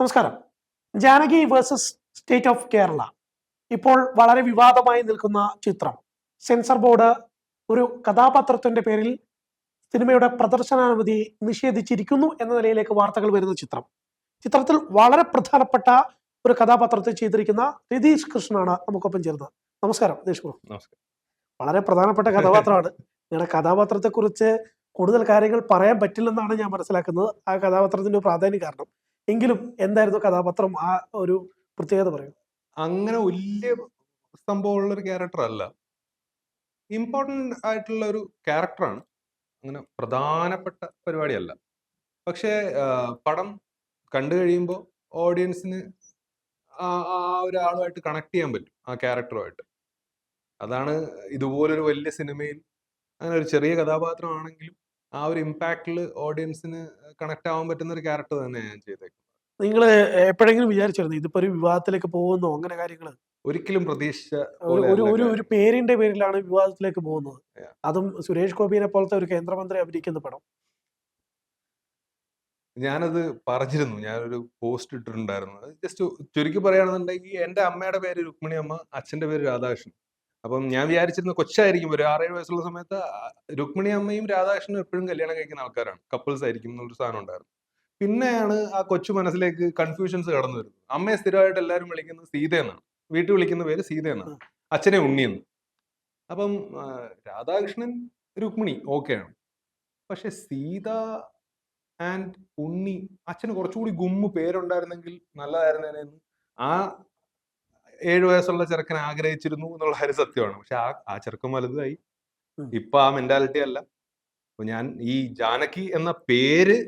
നമസ്കാരം. Janaki versus state of Kerala. ഇപ്പോൾ വളരെ വിവാദമായി നിൽക്കുന്ന ചിത്രം. സെൻസർ ബോർഡ് ഒരു കഥാപാത്രത്തിന്റെ പേരിൽ സിനിമയുടെ പ്രദർശനാനുമതി നിഷേധിച്ചിരിക്കുന്നു എന്ന നിലയിലേക്ക് വാർത്തകൾ വരുന്ന ചിത്രം. ചിത്രത്തിൽ വളരെ പ്രധാനപ്പെട്ട ഒരു കഥാപാത്രത്തെ ചെയ്തിരിക്കുന്ന രതീഷ് കൃഷ്ണനാണ് നമുക്കൊപ്പം ചേർന്നത് നമസ്കാരം രതീഷ് നമസ്കാരം. വളരെ പ്രധാനപ്പെട്ട കഥാപാത്രമാണ്. നിങ്ങളുടെ കഥാപാത്രത്തെ കുറിച്ച് കൂടുതൽ കാര്യങ്ങൾ പറയാൻ പറ്റില്ലെന്നാണ് ഞാൻ മനസ്സിലാക്കുന്നത്. ആ കഥാപാത്രത്തിന്റെ പ്രാധാന്യം കാരണം. എങ്കിലും എന്തായിരുന്നു കഥാപാത്രം? ആ ഒരു പ്രത്യേകത പറയും. അങ്ങനെ വലിയ സംഭവമുള്ള ഒരു ക്യാരക്ടർ അല്ല. ഇമ്പോർട്ടന്റ് ആയിട്ടുള്ള ഒരു ക്യാരക്ടറാണ് അങ്ങനെ പ്രധാനപ്പെട്ട പരിപാടിയല്ല. പക്ഷേ പടം കണ്ടു കഴിയുമ്പോൾ ഓഡിയൻസിന് ആ ഒരാളുമായിട്ട് കണക്ട് ചെയ്യാൻ പറ്റും ആ ക്യാരക്ടറുമായിട്ട് അതാണ് ഇതുപോലൊരു വലിയ സിനിമയിൽ അങ്ങനെ ഒരു ചെറിയ കഥാപാത്രമാണെങ്കിലും ആ ഒരു ഇമ്പാക്റ്റിൽ ഓഡിയൻസിന് കണക്ട് ആവാൻ പറ്റുന്ന ഒരു ക്യാരക്ടർ തന്നെയാണ് ഞാൻ ചെയ്തേക്കുന്നത്. നിങ്ങൾ എപ്പോഴെങ്കിലും വിചാരിച്ചിരുന്നു ഇതിപ്പോ ഒരു വിവാദത്തിലേക്ക് പോകുന്നോ അങ്ങനെ കാര്യങ്ങൾ ഒരിക്കലും പ്രതീക്ഷിച്ച ഒരു ഒരു ഒരു പേരിന്റെ പേരിലാണ് വിവാദത്തിലേക്ക് പോകുന്നത്. അതും സുരേഷ് ഗോപിനെ പോലത്തെ ഒരു കേന്ദ്രമന്ത്രി അഭിനയിക്കുന്ന പടം. ഞാനത് പറഞ്ഞിരുന്നു. ഞാനൊരു പോസ്റ്റ് ഇട്ടിട്ടുണ്ടായിരുന്നു. ജസ്റ്റ് ചുരുക്കി പറയുകയാണെന്നുണ്ടെങ്കിൽ എന്റെ അമ്മയുടെ പേര് രുക്മിണി അമ്മ അച്ഛന്റെ പേര് രാധാകൃഷ്ണൻ. അപ്പം ഞാൻ വിചാരിച്ചിരുന്ന കൊച്ചായിരിക്കും. ഒരു ആറേഴ് വയസ്സുള്ള സമയത്ത് രുക്മിണി അമ്മയും രാധാകൃഷ്ണനും എപ്പോഴും കല്യാണം കഴിക്കുന്ന ആൾക്കാരാണ്. കപ്പിൾസ് ആയിരിക്കും എന്നുള്ളൊരു സാധനം ഉണ്ടായിരുന്നു. പിന്നെയാണ് ആ കൊച്ചു മനസ്സിലേക്ക് കൺഫ്യൂഷൻസ് കടന്നു വരുന്നത്. അമ്മയെ സ്ഥിരമായിട്ട് എല്ലാവരും വിളിക്കുന്നത് സീത എന്നാണ് വീട്ടിൽ വിളിക്കുന്ന പേര് സീത എന്നാണ് അച്ഛനെ ഉണ്ണിയെന്ന്. അപ്പം രാധാകൃഷ്ണൻ രുക്മിണി ഓക്കെയാണ്. പക്ഷെ സീത ആൻഡ് ഉണ്ണി അച്ഛന് കുറച്ചുകൂടി ഗുമ്മ് പേരുണ്ടായിരുന്നെങ്കിൽ നല്ലതായിരുന്നേനെന്ന് ആ ഏഴു വയസ്സുള്ള ചെറുക്കൻ ആഗ്രഹിച്ചിരുന്നു എന്നുള്ള ഹരി സത്യമാണ്. പക്ഷെ ആ ആ ചെറുക്കൻ വലുതായി. ഇപ്പൊ ആ മെന്റാലിറ്റി അല്ല. അപ്പൊ ഞാൻ ഈ ജാനകി എന്ന പേര്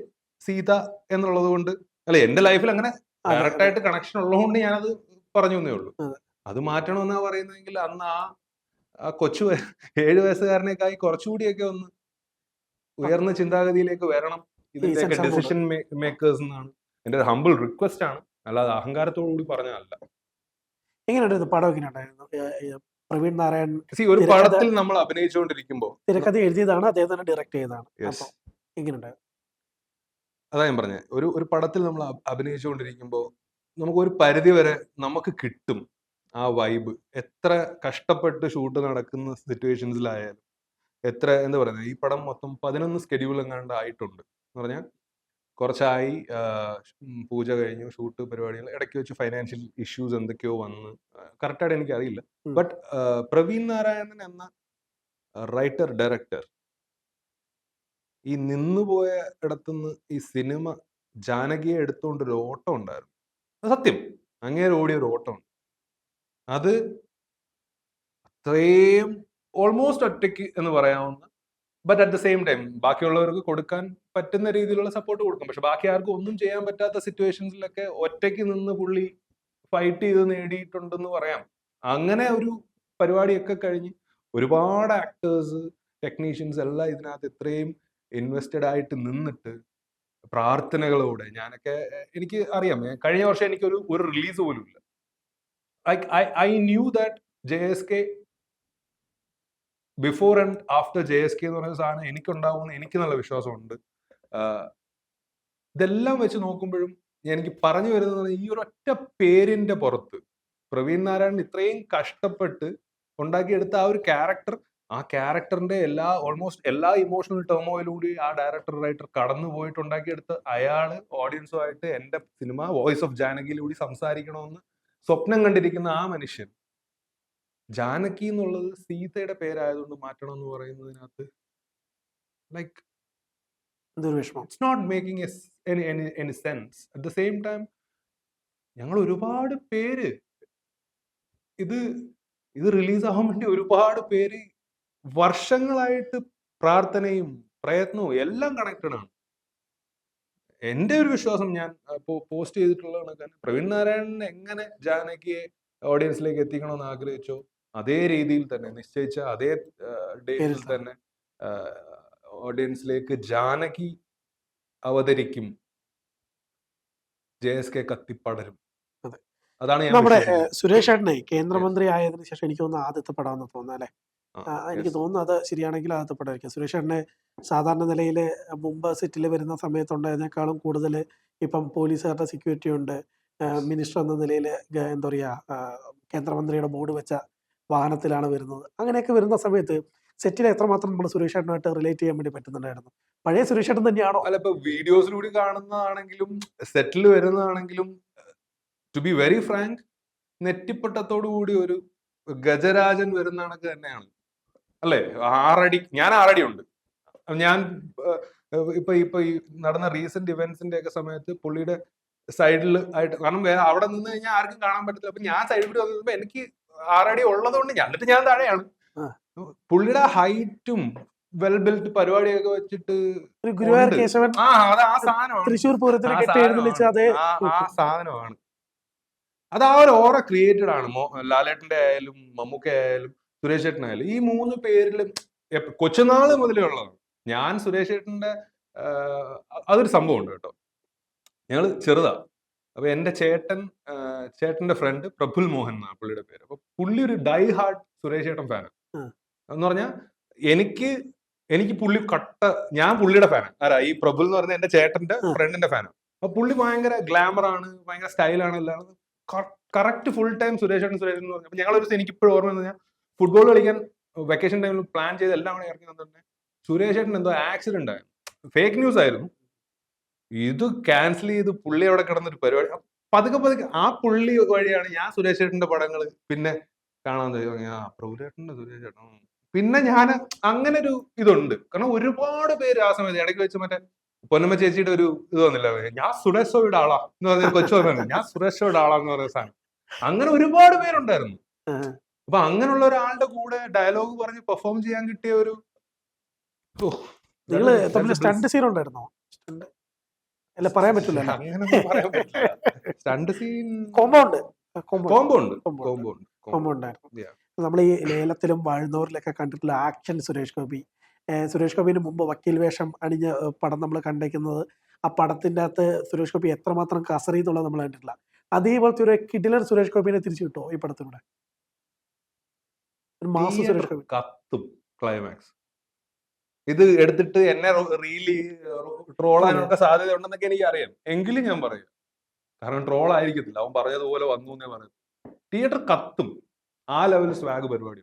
സീത എന്നുള്ളത് കൊണ്ട് അല്ല എന്റെ ലൈഫിൽ അങ്ങനെ ഡയറക്റ്റ് ആയിട്ട് കണക്ഷൻ ഉള്ളതുകൊണ്ട് ഞാനത് പറഞ്ഞു എന്നേ ഉള്ളൂ. അത്. മാറ്റണമെന്നാ പറയുന്നതെങ്കിൽ അന്ന് ആ കൊച്ചു ഏഴ് വയസ്സുകാരനേക്കായി കുറച്ചുകൂടിയൊക്കെ ഒന്ന് ഉയർന്ന ചിന്താഗതിയിലേക്ക് വരണം ഇതിന്റെയൊക്കെ ഡിസിഷൻ മേക്കേഴ്സ് എന്നാണ് എന്റെ ഒരു ഹമ്പിൾ റിക്വസ്റ്റ് ആണ്. അല്ലാതെ അഹങ്കാരത്തോടു കൂടി പറഞ്ഞതല്ല എങ്ങനെയുണ്ടായിരുന്നു പടം പ്രവീൺ നാരായൺ ഒരു പടത്തിൽ നമ്മൾ അഭിനയിച്ചുകൊണ്ടിരിക്കുമ്പോൾ തിരക്കഥ എഴുതിയതാണ് അദ്ദേഹം തന്നെ ഡയറക്ട് ചെയ്തതാണ്. എങ്ങനെയുണ്ടായിരുന്നു അതാ ഞാൻ പറഞ്ഞത് ഒരു ഒരു പടത്തിൽ നമ്മൾ അഭിനയിച്ചുകൊണ്ടിരിക്കുമ്പോൾ നമുക്ക് ഒരു പരിധി വരെ നമുക്ക് കിട്ടും ആ വൈബ് എത്ര കഷ്ടപ്പെട്ട് ഷൂട്ട് നടക്കുന്ന സിറ്റുവേഷൻസിലായാലും എത്ര എന്താ പറയുന്നത് ഈ പടം മൊത്തം പതിനൊന്ന് സ്കെഡ്യൂൾ എങ്ങാണ്ട് ആയിട്ടുണ്ട് എന്ന് പറഞ്ഞാൽ കുറച്ചായി പൂജ കഴിഞ്ഞു ഷൂട്ട് പരിപാടികൾ ഇടയ്ക്ക് വെച്ച് ഫൈനാൻഷ്യൽ ഇഷ്യൂസ് എന്തൊക്കെയോ വന്ന് കറക്റ്റായിട്ട് എനിക്കറിയില്ല. അറിയില്ല ബട്ട് പ്രവീൺ നാരായണൻ എന്ന റൈറ്റർ ഡയറക്ടർ ഈ നിന്നുപോയ ഇടത്തുനിന്ന് ഈ സിനിമ ജാനകിയെ എടുത്തുകൊണ്ട് ഒരു ഓട്ടം ഉണ്ടായിരുന്നു. സത്യം. അങ്ങേരെ ഓടിയ ഒരു ഓട്ടമുണ്ട് അത് അത്രയും ഓൾമോസ്റ്റ് ഒറ്റയ്ക്ക് എന്ന് പറയാവുന്ന but at the same time ബാക്കിയുള്ളവർക്ക് കൊടുക്കാൻ പറ്റുന്ന രീതിയിലുള്ള സപ്പോർട്ട് കൊടുക്കും. പക്ഷെ ബാക്കി ആർക്കും ഒന്നും ചെയ്യാൻ പറ്റാത്ത സിറ്റുവേഷൻസിലൊക്കെ ഒറ്റയ്ക്ക് നിന്ന് പുള്ളി ഫൈറ്റ് ചെയ്ത് നേടിയിട്ടുണ്ടെന്ന് പറയാം. അങ്ങനെ ഒരു പരിപാടിയൊക്കെ കഴിഞ്ഞ് ഒരുപാട് ആക്ടേഴ്സ് ടെക്നീഷ്യൻസ് എല്ലാം ഇതിനകത്ത് ഇത്രയും ഇൻവെസ്റ്റഡ് ആയിട്ട് നിന്നിട്ട് പ്രാർത്ഥനകളോടെ ഞാനൊക്കെ എനിക്ക് അറിയാം. കഴിഞ്ഞ വർഷം എനിക്കൊരു ഒരു റിലീസ് പോലും ഇല്ല. I I knew that J S K before and after J S K എന്ന് പറയുന്ന സാധനം എനിക്കുണ്ടാവുമെന്ന് എനിക്ക് നല്ല വിശ്വാസമുണ്ട്. ഇതെല്ലാം വെച്ച് നോക്കുമ്പോഴും എനിക്ക് പറഞ്ഞു വരുന്നത് ഈ ഒരു ഒറ്റ പേരിന്റെ പുറത്ത് പ്രവീൺ നാരായണൻ ഇത്രയും കഷ്ടപ്പെട്ട് ഉണ്ടാക്കിയെടുത്ത ആ ഒരു ക്യാരക്ടർ ആ ക്യാരക്ടറിന്റെ എല്ലാ ഓൾമോസ്റ്റ് എല്ലാ ഇമോഷണൽ ടേമോയിലൂടെ ആ ഡയറക്ടർ റൈറ്റർ കടന്നു പോയിട്ടുണ്ടാക്കിയെടുത്ത് അയാൾ അയാൾ ഓഡിയൻസുമായിട്ട് എന്റെ സിനിമ വോയിസ് ഓഫ് ജാനകിയിലൂടെ സംസാരിക്കണമെന്ന് സ്വപ്നം കണ്ടിരിക്കുന്ന ആ മനുഷ്യൻ ജാനകി എന്നുള്ളത് സീതയുടെ പേരായതുകൊണ്ട് മാറ്റണം എന്ന് പറയുന്നതിനകത്ത് like it's not making any sense at the same time ഞങ്ങൾ ഒരുപാട് പേര് ഇത് ഇത് റിലീസ് ആവാൻ വേണ്ടി ഒരുപാട് പേര് വർഷങ്ങളായിട്ട് പ്രാർത്ഥനയും പ്രയത്നവും എല്ലാം കണക്റ്റഡ് ആണ്. എന്റെ ഒരു വിശ്വാസം ഞാൻ പോസ്റ്റ് ചെയ്തിട്ടുള്ളതാണ് കാരണം പ്രവീൺ നാരായണൻ എങ്ങനെ ജാനകിയെ ഓഡിയൻസിലേക്ക് എത്തിക്കണമെന്ന് ആഗ്രഹിച്ചോ അതേ രീതിയിൽ തന്നെ നിശ്ചയിച്ച അതേ ഡേറ്റിൽ തന്നെ ഓഡിയൻസിലേക്ക് ജാനകി അവതരിക്കും. ജെ എസ് കെ കത്തിപ്പടരും. അതെ. അതാണ് നമ്മുടെ സുരേഷ് ഏട്ടനെ കേന്ദ്രമന്ത്രി ആയതിനു ശേഷം എനിക്ക് തോന്നുന്നു ആദ്യത്തെ പടമെന്ന് തോന്നുന്നു അല്ലെ? എനിക്ക്. തോന്നുന്നു അത് ശരിയാണെങ്കിൽ അകത്തപ്പെടായിരിക്കാം സുരേഷ് ഏട്ടനെ സാധാരണ നിലയിൽ മുമ്പ് സെറ്റിൽ വരുന്ന സമയത്തുണ്ടായതിനേക്കാളും കൂടുതൽ ഇപ്പം പോലീസുകാരുടെ സെക്യൂരിറ്റി ഉണ്ട്. മിനിസ്റ്റർ എന്ന നിലയിൽ എന്താ പറയുക കേന്ദ്രമന്ത്രിയുടെ ബോർഡ് വെച്ച വാഹനത്തിലാണ് വരുന്നത്. അങ്ങനെയൊക്കെ വരുന്ന സമയത്ത് സെറ്റിൽ എത്രമാത്രം നമ്മൾ സുരേഷ് ഏട്ടനുമായിട്ട് റിലേറ്റ് ചെയ്യാൻ വേണ്ടി പറ്റുന്നുണ്ടായിരുന്നു? പഴയ സുരേഷ് ഏട്ടൻ തന്നെയാണോ? അല്ല ഇപ്പൊ വീഡിയോസിലൂടെ കാണുന്നതാണെങ്കിലും സെറ്റിൽ വരുന്നതാണെങ്കിലും ടു ബി വെരി ഫ്രാങ്ക് നെറ്റിപ്പട്ടത്തോടു കൂടി ഒരു ഗജരാജൻ വരുന്ന കണക്ക് തന്നെയാണ്. അല്ലേ? ആറടി ഞാൻ ആറടി ഉണ്ട്. ഞാൻ ഇപ്പൊ ഇപ്പൊ ഈ നടന്ന റീസെന്റ് ഇവന്റ്സിന്റെ ഒക്കെ സമയത്ത് പുള്ളിയുടെ സൈഡിൽ ആയിട്ട് കാരണം വേറെ അവിടെ നിന്ന് കഴിഞ്ഞാൽ ആർക്കും കാണാൻ പറ്റത്തില്ല. അപ്പൊ ഞാൻ സൈഡിൽ കൂടി വന്നപ്പോ എനിക്ക് ആറടി ഉള്ളതുകൊണ്ട് ഞാൻ എന്നിട്ട് ഞാൻ താഴെയാണ്. പുള്ളിയുടെ ഹൈറ്റും വെൽ ബിൽറ്റ് പരിപാടിയൊക്കെ വെച്ചിട്ട് ഒരു ഗുരുവായൂർ കേശവൻ തൃശ്ശൂർ പൂരത്തിന് ആ അതേ സാധനമാണ്. അത് ആ ഒരു ഓറ ക്രിയേറ്റഡ് ആണ്. ലാലേട്ടന്റെ ആയാലും മമ്മൂക്ക ആയാലും സുരേഷ് ചേട്ടനായാലും ഈ മൂന്ന് പേരിലും കൊച്ചുനാൾ മുതലേ ഉള്ളതാണ് ഞാൻ സുരേഷ് ചേട്ടന്റെ അതൊരു സംഭവം ഉണ്ട് കേട്ടോ. ഞങ്ങൾ ചെറുതാ. അപ്പൊ എന്റെ ചേട്ടൻ ചേട്ടന്റെ ഫ്രണ്ട് പ്രഫുൽ മോഹൻ എന്നാണ് പുള്ളിയുടെ പേര്. അപ്പൊ പുള്ളി ഒരു ഡൈ ഹാർട്ട് സുരേഷ് ചേട്ടൻ ഫാനാണ്. എന്ന് പറഞ്ഞാൽ എനിക്ക് എനിക്ക് പുള്ളി കട്ട ഞാൻ പുള്ളിയുടെ ഫാനാണ് ആരാ? ഈ പ്രഫുൽ എന്ന് പറഞ്ഞ എന്റെ ചേട്ടന്റെ ഫ്രണ്ടിന്റെ ഫാനാണ് അപ്പൊ പുള്ളി ഭയങ്കര ഗ്ലാമർ ആണ് ഭയങ്കര സ്റ്റൈലാണ് എല്ലാം കറക്റ്റ് ഫുൾ ടൈം സുരേഷ് ചേട്ടൻ സുരേഷ് എന്ന് പറഞ്ഞു ഞങ്ങളൊരു ദിവസം എനിക്ക് ഇപ്പോഴും ഓർമ്മ ഞാൻ ഫുട്ബോൾ കളിക്കാൻ വെക്കേഷൻ ടൈമിൽ പ്ലാൻ ചെയ്ത് എല്ലാം കൂടെ ഇറങ്ങി തന്നെ സുരേഷ് ഏട്ടൻ എന്തോ ആക്സിഡന്റ് ആയിരുന്നു ഫേക്ക് ന്യൂസ് ആയിരുന്നു. ഇത് ക്യാൻസൽ ചെയ്ത് പുള്ളി അവിടെ കിടന്നൊരു പരിപാടി. പതുക്കെ പതുക്കെ ആ പുള്ളി വഴിയാണ് ഞാൻ സുരേഷ് ഏട്ടന്റെ പടങ്ങൾ പിന്നെ കാണാൻ തുടങ്ങി. ആ പ്രഭുരേട്ടന്റെ സുരേഷ് ഏട്ടൻ. പിന്നെ ഞാൻ അങ്ങനെ ഒരു ഇതുണ്ട്. കാരണം ഒരുപാട് പേര് ആ സമയത്ത് ഇടയ്ക്ക് വെച്ച് മറ്റേ പൊന്നമ്മ ചേച്ചിയുടെ ഒരു ഇത് വന്നില്ല. ഞാൻ സുരേഷോയുടെ ആളാ എന്ന് പറഞ്ഞ കൊച്ചു ഞാൻ സുരേഷോയുടെ ആളാന്ന് പറയുന്ന സാധനം. അങ്ങനെ ഒരുപാട് പേരുണ്ടായിരുന്നു. അപ്പൊ അങ്ങനെയുള്ള ഒരാളുടെ കൂടെ ഡയലോഗ് പറഞ്ഞ് പെർഫോം ചെയ്യാൻ കിട്ടിയ ഒരു ഓ, നിങ്ങൾ തമ്മിൽ സ്റ്റണ്ട് സീൻ ഉണ്ടായിരുന്നോ? അല്ല പറയാൻ പറ്റില്ല stunt scene compound compound compound നമ്മൾ ഈ ലേലത്തിലും വാഴുന്നവരിലൊക്കെ കണ്ടിട്ടുള്ള ആക്ഷൻ സുരേഷ് ഗോപി. സുരേഷ് ഗോപിന് മുമ്പ് വക്കീൽ വേഷം അണിഞ്ഞ പടം നമ്മൾ കണ്ടേക്കുന്നത്. ആ പടത്തിന്റെ അകത്ത് സുരേഷ് ഗോപി എത്രമാത്രം കസറി എന്നുള്ളത് നമ്മൾ കണ്ടിട്ടില്ല. അതേപോലത്തെ ഒരു കിഡിലർ സുരേഷ് ഗോപിനെ തിരിച്ചു കിട്ടുമോ ഈ പടത്തിലൂടെ ഒരു മാസ സുരേഷ് Theatre ഗോപി കത്തും ക്ലൈമാക്സ് ഇത് എടുത്തിട്ട് എന്നെ റീലി ട്രോളാനൊക്കെ സാധ്യത ഉണ്ടെന്നൊക്കെ എനിക്ക് അറിയാം എങ്കിലും ഞാൻ പറയും. കാരണം ട്രോൾ ആയിരിക്കത്തില്ല അവൻ പറഞ്ഞതുപോലെ വന്നു എന്നേ പറയും. തിയേറ്റർ കത്തും ആ ലെവൽ സ്വാഗ് പരിപാടി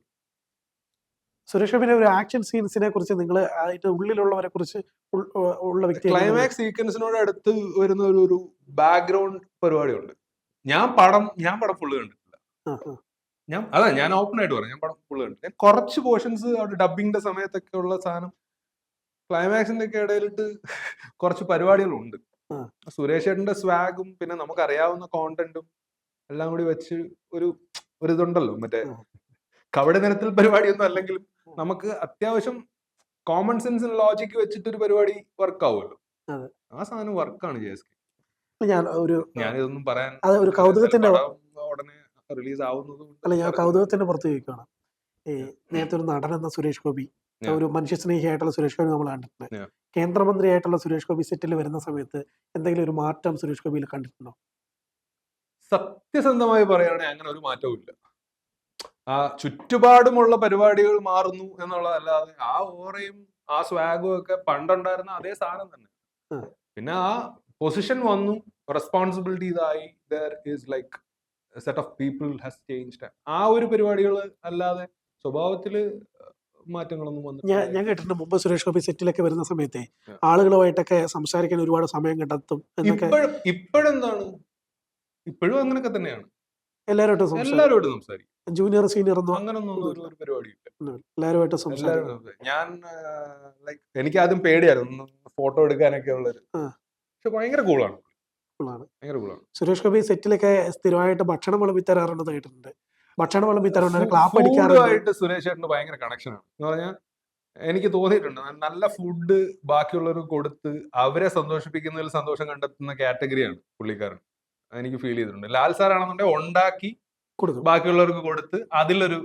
സുരേഷ് പിന്നെ ഒരു ആക്ഷൻ സീൻസിനെ കുറിച്ച് നിങ്ങൾ അതിന്റെ ഉള്ളിലുള്ളവരെ കുറിച്ച് ഉള്ള വ്യക്തി ക്ലൈമാക്സ് സീക്വൻസിനോട് അടുത്ത് വരുന്ന ഒരു ബാക്ക്ഗ്രൗണ്ട് പരിപാടിയുണ്ട്. ഞാൻ പടം ഞാൻ പടം ഫുള്ള് കണ്ടിട്ടില്ല. ഞാൻ അതാ ഞാൻ ഓപ്പൺ ആയിട്ട് പറയാം. ഞാൻ പടം ഫുള്ള് കണ്ടു. ഞാൻ കുറച്ച് പോർഷൻസ് അവിടെ ഡബിങ്ങിന്റെ സമയത്തൊക്കെ ഉള്ള സാധനം ക്ലൈമാക്സിന്റെ ഒക്കെ ഇടയിലിട്ട് കുറച്ച് പരിപാടികളുണ്ട്. സുരേഷ് ചേട്ടന്റെ സ്വാഗും പിന്നെ നമുക്ക് അറിയാവുന്ന കോണ്ടന്റും എല്ലാം കൂടി വെച്ച് ഒരു ഒരു ഇതുണ്ടല്ലോ മറ്റേ. കവടി നിരത്തിൽ പരിപാടിയൊന്നും അല്ലെങ്കിലും നമുക്ക് അത്യാവശ്യം കോമൺ സെൻസ് ലോജിക്ക് വെച്ചിട്ട് ഒരു പരിപാടി വർക്ക് ആവുമല്ലോ. അതെ. ആ സാധനം വർക്കാണ് ജെ എസ് ഞാൻ ഒരു ഞാനിതൊന്നും പറയാൻ ഒരു കൗതുകത്തിന്റെ ഉടനെ റിലീസ് ആവുന്നത് അല്ല ഞാൻ. കൗതുകത്തിന്റെ പുറത്ത് ചോദിക്കുകയാണ് ഈ നേരത്തെ ഒരു നടൻ എന്ന സുരേഷ് ഗോപി. ഒരു മനുഷ്യസ്നേഹിയായിട്ടുള്ള സുരേഷ് ഗോപി നമ്മൾ കണ്ടിട്ടുണ്ട്. കേന്ദ്രമന്ത്രിയായിട്ടുള്ള സുരേഷ് ഗോപി സെറ്റിൽ വരുന്ന സമയത്ത് എന്തെങ്കിലും ഒരു മാറ്റം സുരേഷ് ഗോപിയിൽ കണ്ടിട്ടുണ്ടോ? സത്യസന്ധമായി പറയുകയാണെങ്കിൽ അങ്ങനെ ഒരു മാറ്റവും ഇല്ല. ആ ചുറ്റുപാടുമുള്ള പരിപാടികൾ മാറുന്നു എന്നുള്ളതല്ലാതെ ആ ഓറയും ആ സ്വാഗും ഒക്കെ പണ്ടുണ്ടായിരുന്ന അതേ സാധനം തന്നെ. പിന്നെ ആ പൊസിഷൻ വന്നു റെസ്പോൺസിബിലിറ്റി ഇതായി. There is like set of people has changed ആ ഒരു പരിപാടികൾ അല്ലാതെ സ്വഭാവത്തിൽ മാറ്റങ്ങളൊന്നും ഞാൻ ഞാൻ കേട്ടിട്ടുണ്ട് മുമ്പ് സുരേഷ് ഗോപി സെറ്റിലൊക്കെ വരുന്ന സമയത്തെ. ആളുകളുമായിട്ടൊക്കെ സംസാരിക്കാൻ ഒരുപാട് സമയം കണ്ടെത്തും ഇപ്പോഴെന്താണ്? ഇപ്പോഴും അങ്ങനെയൊക്കെ തന്നെയാണ്. എല്ലാവരുമായിട്ടും സംസാരിക്കും. സംസാരിക്കും. ജൂനിയർ സീനിയർ ഒന്നും അങ്ങനൊന്നും ഒരു പരിപാടിയില്ല. എല്ലാവരുമായിട്ട് സംസാരിക്കും. ഞാൻ ലൈക്ക് എനിക്ക് ആദ്യം പേടിയായിരുന്നു. ഫോട്ടോ എടുക്കാനൊക്കെ ഉള്ളൊരു ആ. പക്ഷെ ഭയങ്കര കൂളാണ് കൂളാണ് സുരേഷ് ഗോപി സെറ്റിലൊക്കെ സ്ഥിരമായിട്ട് ഭക്ഷണം വിളമ്പി തരാറുണ്ടെന്ന് കേട്ടിട്ടുണ്ട്. ഭക്ഷണം വിളമ്പി തരാറുണ്ട് ക്ലാപ്പ് അടിക്കാറുണ്ട്. സുരേഷ് ചേട്ടന് ഭയങ്കര കണക്ഷനാണ് ആണ്. എന്ന് പറഞ്ഞാൽ എനിക്ക് തോന്നിയിട്ടുണ്ട് നല്ല ഫുഡ് ബാക്കിയുള്ളവർക്ക് കൊടുത്ത് അവരെ സന്തോഷിപ്പിക്കുന്നതിൽ സന്തോഷം കണ്ടെത്തുന്ന കാറ്റഗറിയാണ് പുള്ളിക്കാരൻ. എനിക്ക് ഫീൽ ചെയ്തിട്ടുണ്ട്. ലാൽ സാർ ആണെന്നുണ്ടെങ്കിൽ ഉണ്ടാക്കി കൊടുക്കും. ബാക്കിയുള്ളവർക്ക് കൊടുത്ത് അതിലൊരു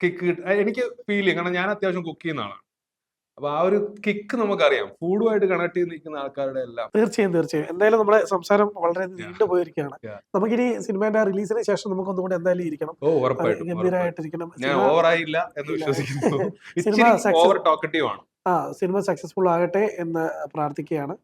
കിക്ക് എനിക്ക് ഫീൽ ചെയ്യും. കാരണം ഞാൻ അത്യാവശ്യം കുക്ക് ചെയ്യുന്ന ആളാണ്. അപ്പൊ ആ ഒരു കിക്ക് നമുക്കറിയാം. ഫുഡുമായിട്ട് കണക്ട് ചെയ്ത് നിൽക്കുന്ന ആൾക്കാരുടെ എല്ലാം. തീർച്ചയായും തീർച്ചയായും. എന്തായാലും നമ്മുടെ സംസാരം വളരെ നീണ്ടു പോയിരിക്കുകയാണ്. നമുക്കിനി സിനിമയുടെ റിലീസിന് ശേഷം നമുക്ക് ഒന്നുകൂടെ എന്തായാലും ഇരിക്കണം. ഗംഭീരമായിട്ടിരിക്കണം ഞാൻ ഓവറായില്ല എന്ന്. വിശ്വസിക്കുന്നു. സിനിമ സക്സസ്ഫുൾ ആകട്ടെ എന്ന് പ്രാർത്ഥിക്കുകയാണ്.